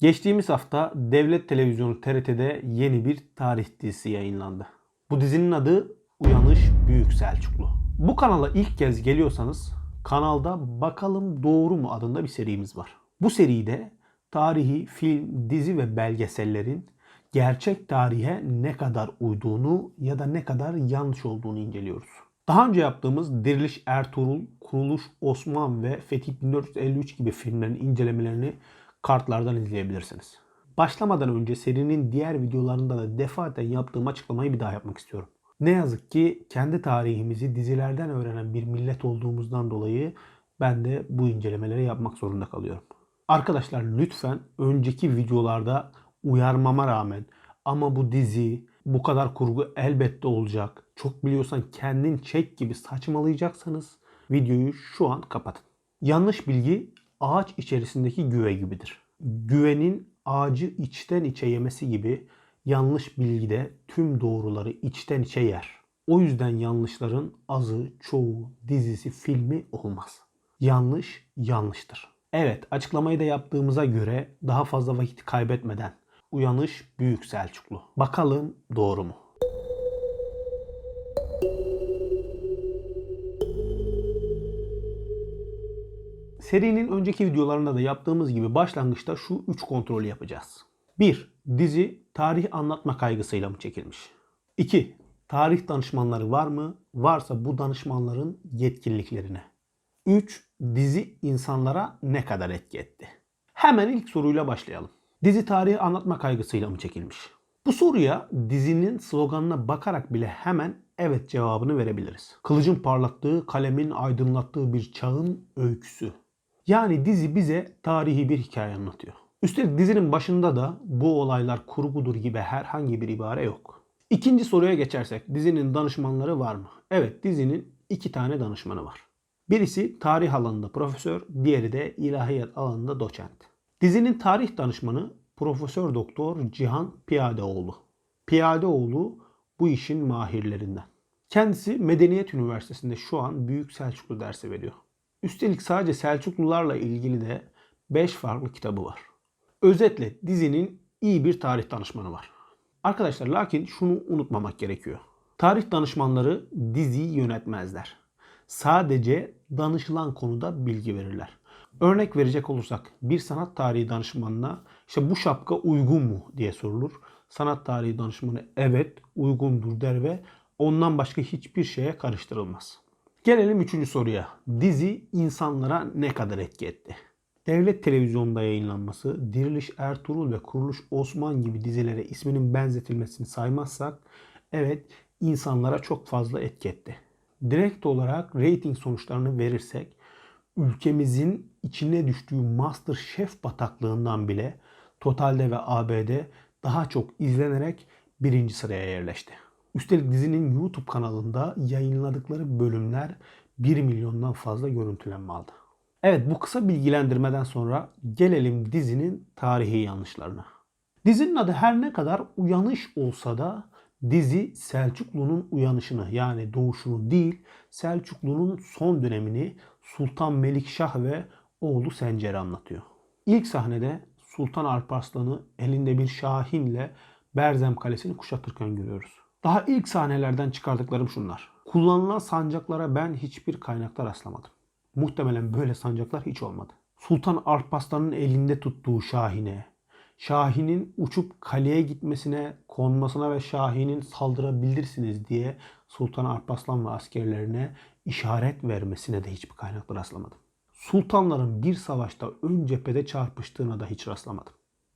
Geçtiğimiz hafta Devlet Televizyonu TRT'de yeni bir tarih dizisi yayınlandı. Bu dizinin adı Uyanış Büyük Selçuklu. Bu kanala ilk kez geliyorsanız kanalda Bakalım Doğru mu adında bir serimiz var. Bu seride tarihi, film, dizi ve belgesellerin gerçek tarihe ne kadar uyduğunu ya da ne kadar yanlış olduğunu inceliyoruz. Daha önce yaptığımız Diriliş Ertuğrul, Kuruluş Osman ve Fetih 1453 gibi filmlerin incelemelerini kartlardan izleyebilirsiniz. Başlamadan önce serinin diğer videolarında da defaten yaptığım açıklamayı bir daha yapmak istiyorum. Ne yazık ki kendi tarihimizi dizilerden öğrenen bir millet olduğumuzdan dolayı ben de bu incelemeleri yapmak zorunda kalıyorum. Arkadaşlar lütfen önceki videolarda uyarmama rağmen ama bu dizi bu kadar kurgu elbette olacak. Çok biliyorsan kendin çek gibi saçmalayacaksanız videoyu şu an kapatın. Yanlış bilgi ağaç içerisindeki güve gibidir. Güvenin ağacı içten içe yemesi gibi yanlış bilgi de tüm doğruları içten içe yer. O yüzden yanlışların azı, çoğu, dizisi, filmi olmaz. Yanlış yanlıştır. Evet açıklamayı da yaptığımıza göre daha fazla vakit kaybetmeden Uyanış Büyük Selçuklu. Bakalım doğru mu? Serinin önceki videolarında da yaptığımız gibi başlangıçta şu 3 kontrolü yapacağız. 1. Dizi tarih anlatma kaygısıyla mı çekilmiş? 2. Tarih danışmanları var mı? Varsa bu danışmanların yetkinliklerine. 3. Dizi insanlara ne kadar etki etti? Hemen ilk soruyla başlayalım. Dizi tarihi anlatma kaygısıyla mı çekilmiş? Bu soruya dizinin sloganına bakarak bile hemen evet cevabını verebiliriz. Kılıcın parlattığı, kalemin aydınlattığı bir çağın öyküsü. Yani dizi bize tarihi bir hikaye anlatıyor. Üstelik dizinin başında da bu olaylar kurgudur gibi herhangi bir ibare yok. İkinci soruya geçersek dizinin danışmanları var mı? Evet dizinin iki tane danışmanı var. Birisi tarih alanında profesör, diğeri de ilahiyat alanında doçent. Dizinin tarih danışmanı Profesör Doktor Cihan Piyadeoğlu. Piyadeoğlu bu işin mahirlerinden. Kendisi Medeniyet Üniversitesi'nde şu an Büyük Selçuklu dersi veriyor. Üstelik sadece Selçuklularla ilgili de 5 farklı kitabı var. Özetle dizinin iyi bir tarih danışmanı var. Arkadaşlar lakin şunu unutmamak gerekiyor. Tarih danışmanları diziyi yönetmezler. Sadece danışılan konuda bilgi verirler. Örnek verecek olursak bir sanat tarihi danışmanına işte bu şapka uygun mu diye sorulur. Sanat tarihi danışmanı evet uygundur der ve ondan başka hiçbir şeye karıştırılmaz. Gelelim üçüncü soruya. Dizi insanlara ne kadar etki etti? Devlet televizyonda yayınlanması, Diriliş Ertuğrul ve Kuruluş Osman gibi dizilere isminin benzetilmesini saymazsak evet insanlara çok fazla etki etti. Direkt olarak rating sonuçlarını verirsek ülkemizin içine düştüğü Master Chef bataklığından bile Total'de ve ABD daha çok izlenerek birinci sıraya yerleşti. Üstelik dizinin YouTube kanalında yayınladıkları bölümler 1 milyondan fazla görüntülenme aldı. Evet bu kısa bilgilendirmeden sonra gelelim dizinin tarihi yanlışlarına. Dizinin adı her ne kadar uyanış olsa da dizi Selçuklu'nun uyanışını yani doğuşunu değil Selçuklu'nun son dönemini Sultan Melikşah ve oğlu Sencer'i anlatıyor. İlk sahnede Sultan Alparslan'ı elinde bir şahinle Berzem Kalesi'ni kuşatırken görüyoruz. Daha ilk sahnelerden çıkardıklarım şunlar. Kullanılan sancaklara ben hiçbir kaynakta rastlamadım. Muhtemelen böyle sancaklar hiç olmadı. Sultan Alparslan'ın elinde tuttuğu şahine, Şahin'in uçup kaleye gitmesine, konmasına ve Şahin'in saldırabilirsiniz diye Sultan Alparslan ve askerlerine işaret vermesine de hiçbir kaynakta rastlamadım. Sultanların bir savaşta ön cephede çarpıştığına da hiç rastlamadım.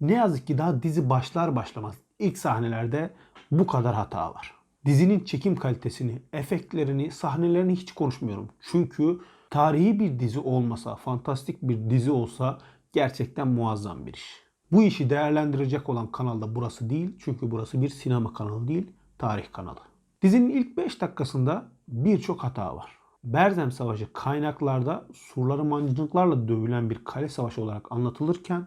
Ne yazık ki daha dizi başlar başlamaz ilk sahnelerde bu kadar hata var. Dizinin çekim kalitesini, efektlerini, sahnelerini hiç konuşmuyorum. Çünkü tarihi bir dizi olmasa, fantastik bir dizi olsa gerçekten muazzam bir iş. Bu işi değerlendirecek olan kanal da burası değil. Çünkü burası bir sinema kanalı değil, tarih kanalı. Dizinin ilk 5 dakikasında birçok hata var. Berzem Savaşı kaynaklarda surları mancınıklarla dövülen bir kale savaşı olarak anlatılırken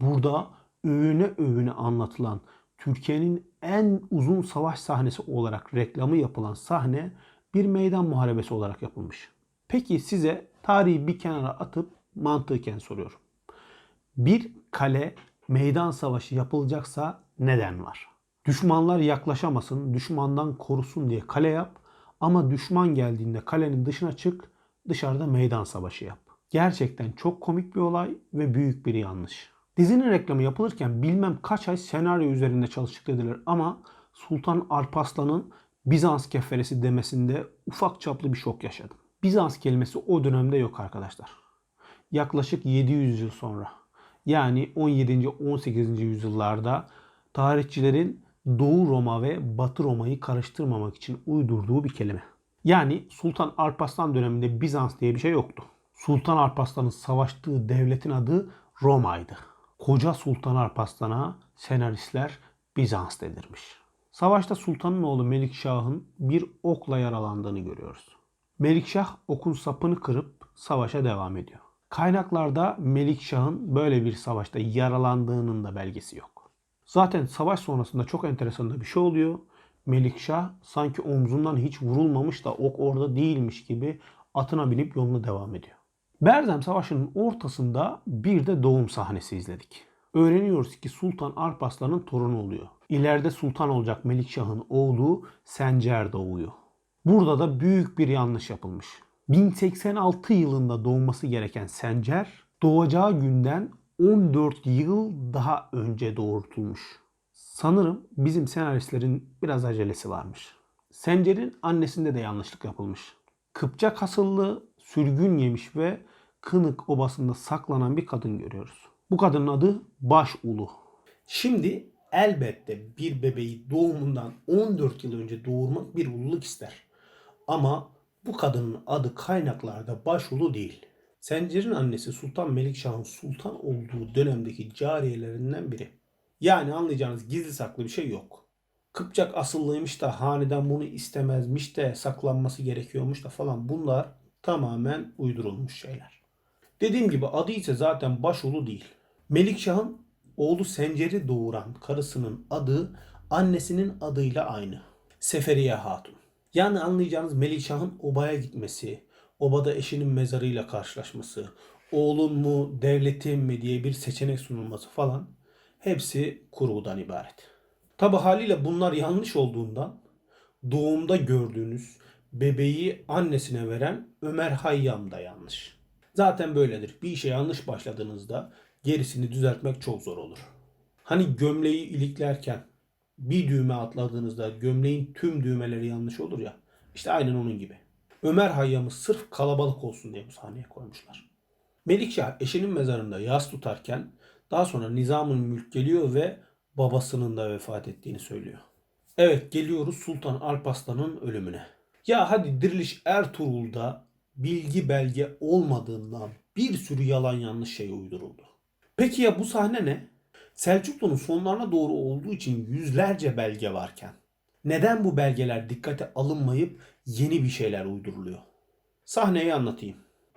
burada övüne övüne anlatılan Türkiye'nin en uzun savaş sahnesi olarak reklamı yapılan sahne bir meydan muharebesi olarak yapılmış. Peki size tarihi bir kenara atıp mantıken soruyorum. Bir kale Meydan savaşı yapılacaksa neden var? Düşmanlar yaklaşamasın, düşmandan korusun diye kale yap ama düşman geldiğinde kalenin dışına çık, dışarıda meydan savaşı yap. Gerçekten çok komik bir olay ve büyük bir yanlış. Dizinin reklamı yapılırken bilmem kaç ay senaryo üzerinde çalıştık dediler ama Sultan Alparslan'ın Bizans keferesi demesinde ufak çaplı bir şok yaşadım. Bizans kelimesi o dönemde yok arkadaşlar. Yaklaşık 700 yıl sonra yani 17. 18. yüzyıllarda tarihçilerin Doğu Roma ve Batı Roma'yı karıştırmamak için uydurduğu bir kelime. Yani Sultan Alparslan döneminde Bizans diye bir şey yoktu. Sultan Alparslan'ın savaştığı devletin adı Roma'ydı. Koca Sultan Alparslan'a senaristler Bizans denirmiş. Savaşta sultanın oğlu Melikşah'ın bir okla yaralandığını görüyoruz. Melikşah okun sapını kırıp savaşa devam ediyor. Kaynaklarda Melikşah'ın böyle bir savaşta yaralandığının da belgesi yok. Zaten savaş sonrasında çok enteresan da bir şey oluyor. Melikşah sanki omzundan hiç vurulmamış da ok orada değilmiş gibi atına binip yoluna devam ediyor. Berzem Savaşı'nın ortasında bir de doğum sahnesi izledik. Öğreniyoruz ki Sultan Alparslan'ın torunu oluyor. İleride sultan olacak Melikşah'ın oğlu Sencer doğuyor. Burada da büyük bir yanlış yapılmış. 1086 yılında doğması gereken Sencer doğacağı günden 14 yıl daha önce doğurtulmuş. Sanırım bizim senaristlerin biraz acelesi varmış. Sencer'in annesinde de yanlışlık yapılmış. Kıpçak asıllı, sürgün yemiş ve Kınık obasında saklanan bir kadın görüyoruz. Bu kadının adı Başulu. Şimdi elbette bir bebeği doğumundan 14 yıl önce doğurmak bir ululuk ister. Ama bu kadının adı kaynaklarda Başulu değil. Sencer'in annesi Sultan Melikşah'ın sultan olduğu dönemdeki cariyelerinden biri. Yani anlayacağınız gizli saklı bir şey yok. Kıpçak asıllıymış da haneden bunu istemezmiş de saklanması gerekiyormuş da falan bunlar tamamen uydurulmuş şeyler. Dediğim gibi adı ise zaten Başulu değil. Melikşah'ın oğlu Sencer'i doğuran karısının adı annesinin adıyla aynı. Seferiye Hatun. Yani anlayacağınız Melikşah'ın obaya gitmesi, obada eşinin mezarıyla karşılaşması, oğlun mu devletin mi diye bir seçenek sunulması falan hepsi kurgudan ibaret. Tabi haliyle bunlar yanlış olduğundan doğumda gördüğünüz bebeği annesine veren Ömer Hayyam da yanlış. Zaten böyledir. Bir işe yanlış başladığınızda gerisini düzeltmek çok zor olur. Hani gömleği iliklerken bir düğme atladığınızda gömleğin tüm düğmeleri yanlış olur ya. İşte aynen onun gibi. Ömer Hayyam'ı sırf kalabalık olsun diye bu sahneye koymuşlar. Melikşah eşinin mezarında yas tutarken daha sonra Nizam'ın mülk geliyor ve babasının da vefat ettiğini söylüyor. Evet geliyoruz Sultan Alparslan'ın ölümüne. Ya hadi Diriliş Ertuğrul'da bilgi belge olmadığından bir sürü yalan yanlış şey uyduruldu. Peki ya bu sahne ne? Selçuklu'nun sonlarına doğru olduğu için yüzlerce belge varken neden bu belgeler dikkate alınmayıp yeni bir şeyler uyduruluyor? Sahneyi anlatayım.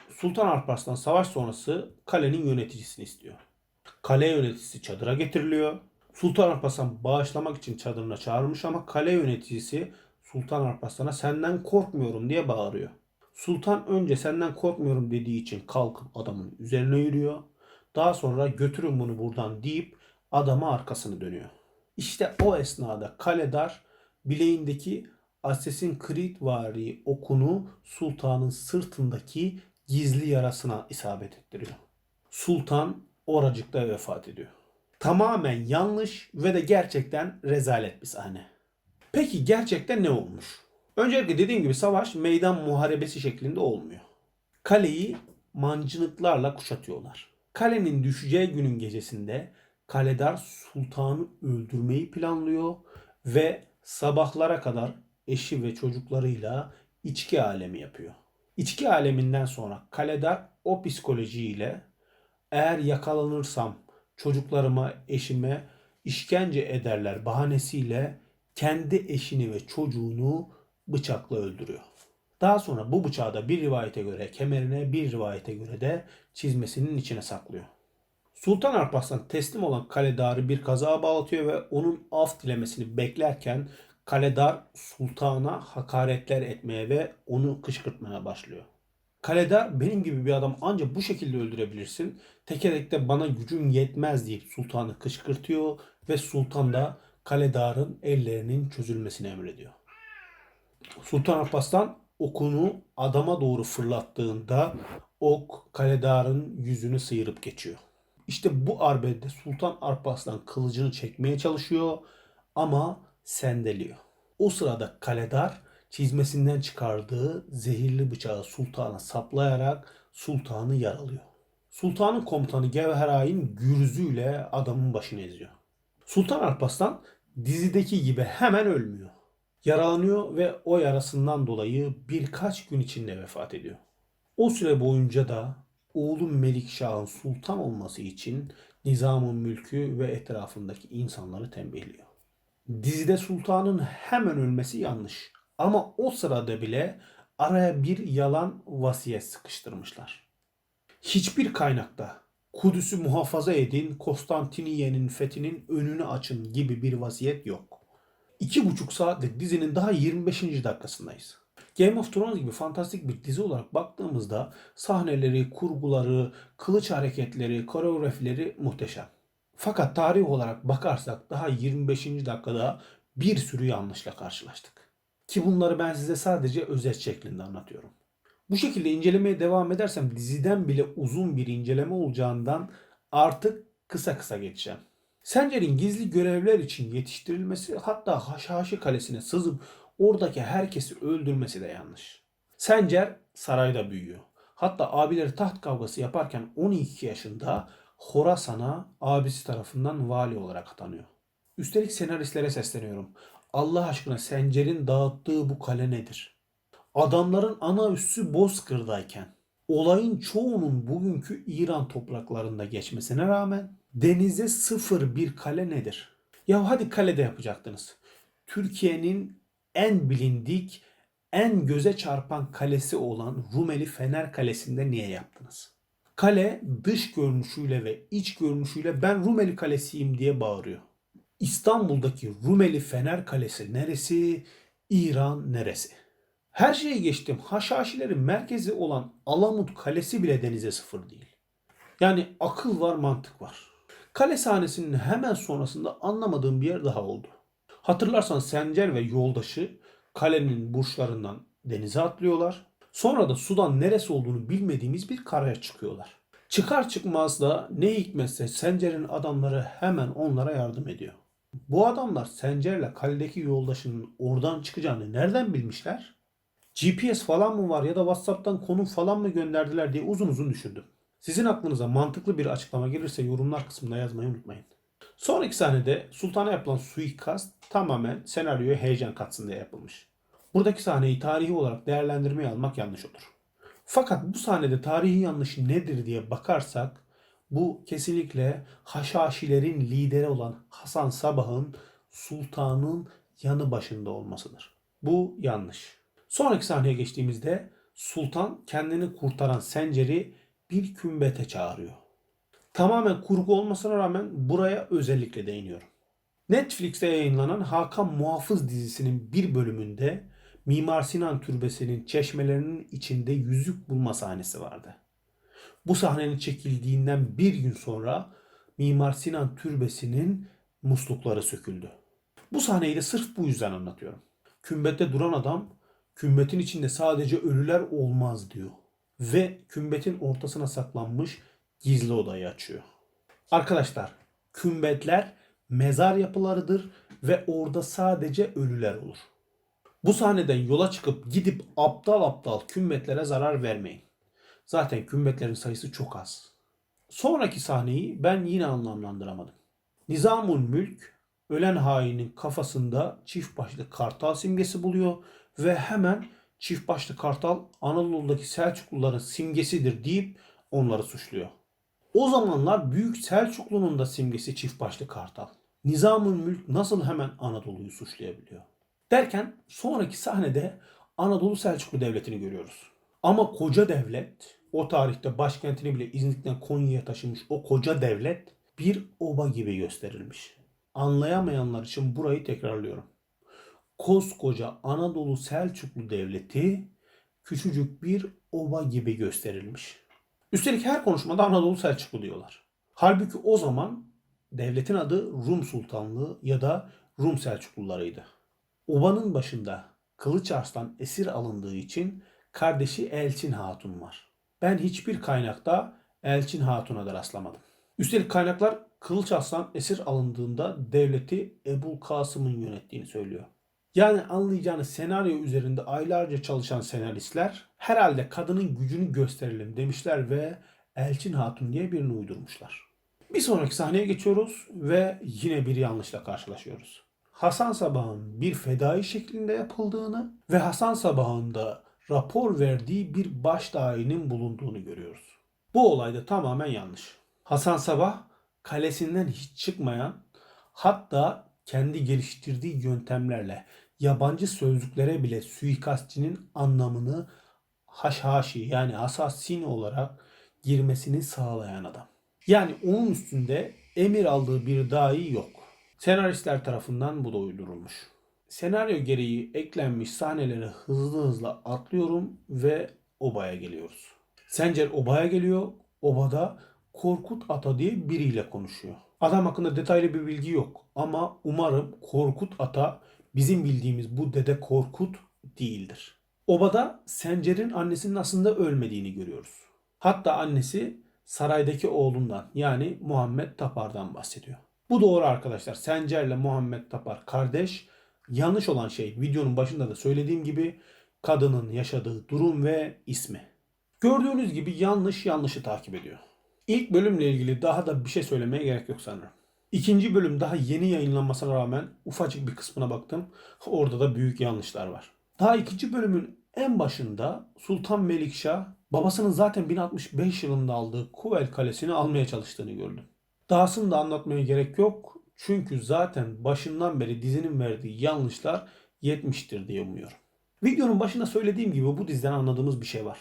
Sultan Alparslan savaş sonrası kalenin yöneticisini istiyor. Kale yöneticisi çadıra getiriliyor. Sultan Alparslan bağışlamak için çadırına çağırmış ama kale yöneticisi Sultan Alparslan'a senden korkmuyorum diye bağırıyor. Sultan önce senden korkmuyorum dediği için kalkıp adamın üzerine yürüyor. Daha sonra götürün bunu buradan deyip adama arkasını dönüyor. İşte o esnada Kaledar bileğindeki Assassin's Creed vari okunu sultanın sırtındaki gizli yarasına isabet ettiriyor. Sultan oracıkta vefat ediyor. Tamamen yanlış ve de gerçekten rezalet bir sahne. Peki gerçekten ne olmuş? Öncelikle dediğim gibi savaş meydan muharebesi şeklinde olmuyor. Kaleyi mancınıklarla kuşatıyorlar. Kalenin düşeceği günün gecesinde Kaledar sultanı öldürmeyi planlıyor ve sabahlara kadar eşi ve çocuklarıyla içki alemi yapıyor. İçki aleminden sonra Kaledar o psikolojiyle eğer yakalanırsam çocuklarıma, eşime işkence ederler bahanesiyle kendi eşini ve çocuğunu bıçakla öldürüyor. Daha sonra bu bıçağı da bir rivayete göre kemerine bir rivayete göre de çizmesinin içine saklıyor. Sultan Alparslan teslim olan Kaledar'ı bir kazağa bağlatıyor ve onun af dilemesini beklerken Kaledar sultana hakaretler etmeye ve onu kışkırtmaya başlıyor. Kaleder benim gibi bir adam ancak bu şekilde öldürebilirsin. Tekerlekte bana gücüm yetmez deyip sultanı kışkırtıyor ve sultan da kaledarın ellerinin çözülmesini emrediyor. Sultan Alparslan okunu adama doğru fırlattığında ok kaledarın yüzünü sıyırıp geçiyor. İşte bu arbede Sultan Alparslan kılıcını çekmeye çalışıyor ama sendeliyor. O sırada kaledar çizmesinden çıkardığı zehirli bıçağı sultana saplayarak sultanı yaralıyor. Sultanın komutanı Gevherayn gürzüyle adamın başını eziyor. Sultan Alparslan dizideki gibi hemen ölmüyor. Yaralanıyor ve o yarasından dolayı birkaç gün içinde vefat ediyor. O süre boyunca da oğlu Melikşah'ın sultan olması için nizamın mülkü ve etrafındaki insanları tembihliyor. Dizide sultanın hemen ölmesi yanlış. Ama o sırada bile araya bir yalan vasiyet sıkıştırmışlar. Hiçbir kaynakta Kudüs'ü muhafaza edin, Konstantiniye'nin fethinin önünü açın gibi bir vasiyet yok. İki buçuk saatlik dizinin daha 25. dakikasındayız. Game of Thrones gibi fantastik bir dizi olarak baktığımızda sahneleri, kurguları, kılıç hareketleri, koreografileri muhteşem. Fakat tarih olarak bakarsak daha 25. dakikada bir sürü yanlışla karşılaştık. Ki bunları ben size sadece özet şeklinde anlatıyorum. Bu şekilde incelemeye devam edersem diziden bile uzun bir inceleme olacağından artık kısa kısa geçeceğim. Sencer'in gizli görevler için yetiştirilmesi hatta Haşhaşi Kalesi'ne sızıp oradaki herkesi öldürmesi de yanlış. Sencer sarayda büyüyor. Hatta abileri taht kavgası yaparken 12 yaşında Horasan'a abisi tarafından vali olarak atanıyor. Üstelik senaristlere sesleniyorum. Allah aşkına Sencer'in dağıttığı bu kale nedir? Adamların ana üssü Bozkır'dayken olayın çoğunun bugünkü İran topraklarında geçmesine rağmen denize sıfır bir kale nedir? Ya hadi kalede yapacaktınız. Türkiye'nin en bilindik, en göze çarpan kalesi olan Rumeli Fener Kalesi'nde niye yaptınız? Kale dış görünüşüyle ve iç görünüşüyle ben Rumeli Kalesi'yim diye bağırıyor. İstanbul'daki Rumeli Fener Kalesi neresi? İran neresi? Her şeyi geçtim. Haşhaşilerin merkezi olan Alamut Kalesi bile denize sıfır değil. Yani akıl var, mantık var. Kale sahnesinin hemen sonrasında anlamadığım bir yer daha oldu. Hatırlarsan Sencer ve yoldaşı kalenin burçlarından denize atlıyorlar. Sonra da sudan neresi olduğunu bilmediğimiz bir karaya çıkıyorlar. Çıkar çıkmaz da ne hikmetse Sencer'in adamları hemen onlara yardım ediyor. Bu adamlar Sencer'le kaledeki yoldaşının oradan çıkacağını nereden bilmişler? GPS falan mı var ya da WhatsApp'tan konum falan mı gönderdiler diye uzun uzun düşündüm. Sizin aklınıza mantıklı bir açıklama gelirse yorumlar kısmında yazmayı unutmayın. Sonraki sahnede Sultan'a yapılan suikast tamamen senaryoya heyecan katsın diye yapılmış. Buradaki sahneyi tarihi olarak değerlendirmeye almak yanlış olur. Fakat bu sahnede tarihi yanlış nedir diye bakarsak bu kesinlikle Haşhaşilerin lideri olan Hasan Sabah'ın sultanın yanı başında olmasıdır. Bu yanlış. Sonraki sahneye geçtiğimizde sultan kendini kurtaran Sencer'i bir kümbete çağırıyor. Tamamen kurgu olmasına rağmen buraya özellikle değiniyorum. Netflix'te yayınlanan Hakan Muhafız dizisinin bir bölümünde Mimar Sinan Türbesi'nin çeşmelerinin içinde yüzük bulma sahnesi vardı. Bu sahnenin çekildiğinden bir gün sonra Mimar Sinan Türbesi'nin muslukları söküldü. Bu sahneyi de sırf bu yüzden anlatıyorum. Kümbette duran adam kümbetin içinde sadece ölüler olmaz diyor. Ve kümbetin ortasına saklanmış gizli odayı açıyor. Arkadaşlar kümbetler mezar yapılarıdır ve orada sadece ölüler olur. Bu sahneden yola çıkıp gidip aptal aptal kümbetlere zarar vermeyin. Zaten kümbetlerin sayısı çok az. Sonraki sahneyi ben yine anlamlandıramadım. Nizamul Mülk ölen hainin kafasında çift başlı kartal simgesi buluyor ve hemen çift başlı kartal Anadolu'daki Selçukluların simgesidir deyip onları suçluyor. O zamanlar Büyük Selçuklu'nun da simgesi çift başlı kartal. Nizamül Mülk nasıl hemen Anadolu'yu suçlayabiliyor? Derken sonraki sahnede Anadolu Selçuklu Devleti'ni görüyoruz. Ama koca devlet, o tarihte başkentini bile İznik'ten Konya'ya taşımış o koca devlet bir oba gibi gösterilmiş. Anlayamayanlar için burayı tekrarlıyorum. Koskoca Anadolu Selçuklu Devleti küçücük bir oba gibi gösterilmiş. Üstelik her konuşmada Anadolu Selçuklu diyorlar. Halbuki o zaman devletin adı Rum Sultanlığı ya da Rum Selçuklularıydı. Obanın başında Kılıç Arslan esir alındığı için kardeşi Elçin Hatun var. Ben hiçbir kaynakta Elçin Hatun'a da rastlamadım. Üstelik kaynaklar Kılıç Arslan esir alındığında devleti Ebu Kasım'ın yönettiğini söylüyor. Yani anlayacağınız senaryo üzerinde aylarca çalışan senaristler herhalde kadının gücünü gösterelim demişler ve Elçin Hatun diye birini uydurmuşlar. Bir sonraki sahneye geçiyoruz ve yine bir yanlışla karşılaşıyoruz. Hasan Sabah'ın bir fedai şeklinde yapıldığını ve Hasan Sabah'ın da rapor verdiği bir baş dahinin bulunduğunu görüyoruz. Bu olay da tamamen yanlış. Hasan Sabah kalesinden hiç çıkmayan hatta kendi geliştirdiği yöntemlerle yabancı sözlüklere bile suikastçinin anlamını haşhaşi yani hasasin olarak girmesini sağlayan adam. Yani onun üstünde emir aldığı bir dahi yok. Senaristler tarafından bu da uydurulmuş. Senaryo gereği eklenmiş sahneleri hızlı hızlı atlıyorum ve obaya geliyoruz. Sencer obaya geliyor. Obada Korkut Ata diye biriyle konuşuyor. Adam hakkında detaylı bir bilgi yok ama umarım Korkut Ata bizim bildiğimiz bu dede Korkut değildir. Obada Sencer'in annesinin aslında ölmediğini görüyoruz. Hatta annesi saraydaki oğlundan yani Muhammed Tapar'dan bahsediyor. Bu doğru arkadaşlar. Sencer'le Muhammed Tapar kardeş. Yanlış olan şey videonun başında da söylediğim gibi kadının yaşadığı durum ve ismi. Gördüğünüz gibi yanlış yanlışı takip ediyor. İlk bölümle ilgili daha da bir şey söylemeye gerek yok sanırım. İkinci bölüm daha yeni yayınlanmasına rağmen ufacık bir kısmına baktım. Orada da büyük yanlışlar var. Daha ikinci bölümün en başında Sultan Melikşah babasının zaten 1065 yılında aldığı Kuvel Kalesi'ni almaya çalıştığını gördüm. Dahasını da anlatmaya gerek yok. Çünkü zaten başından beri dizinin verdiği yanlışlar yetmiştir diye umuyorum. Videonun başında söylediğim gibi bu diziden anladığımız bir şey var.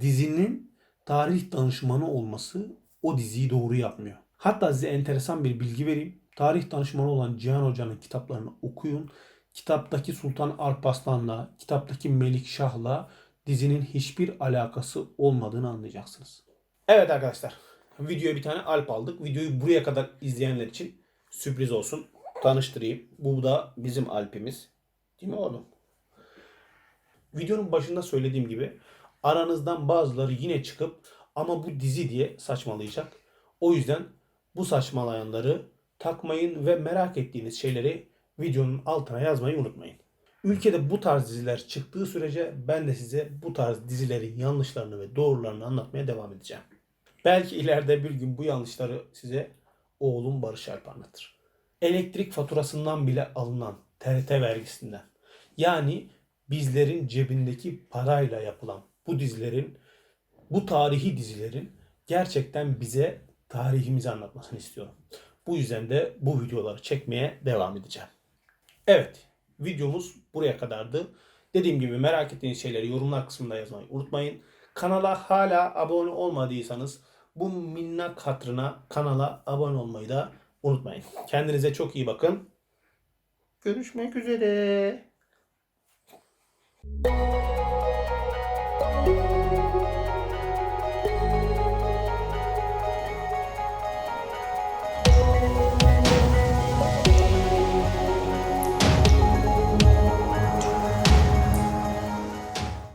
Dizinin tarih danışmanı olması o diziyi doğru yapmıyor. Hatta size enteresan bir bilgi vereyim. Tarih danışmanı olan Cihan Hoca'nın kitaplarını okuyun. Kitaptaki Sultan Alparslan'la, kitaptaki Melik Şah'la dizinin hiçbir alakası olmadığını anlayacaksınız. Evet arkadaşlar. Videoya bir tane Alp aldık. Videoyu buraya kadar izleyenler için sürpriz olsun. Tanıştırayım. Bu da bizim Alp'imiz. Değil mi oğlum? Videonun başında söylediğim gibi aranızdan bazıları yine çıkıp ama bu dizi diye saçmalayacak. O yüzden bu saçmalayanları takmayın ve merak ettiğiniz şeyleri videonun altına yazmayı unutmayın. Ülkede bu tarz diziler çıktığı sürece ben de size bu tarz dizilerin yanlışlarını ve doğrularını anlatmaya devam edeceğim. Belki ileride bir gün bu yanlışları size oğlum Barış Alp anlatır. Elektrik faturasından bile alınan TRT vergisinden yani bizlerin cebindeki parayla yapılan bu dizilerin bu tarihi dizilerin gerçekten bize tarihimizi anlatmasını istiyorum. Bu yüzden de bu videoları çekmeye devam edeceğim. Evet, videomuz buraya kadardı. Dediğim gibi merak ettiğiniz şeyleri yorumlar kısmında yazmayı unutmayın. Kanala hala abone olmadıysanız bu minnak hatırına kanala abone olmayı da unutmayın. Kendinize çok iyi bakın. Görüşmek üzere.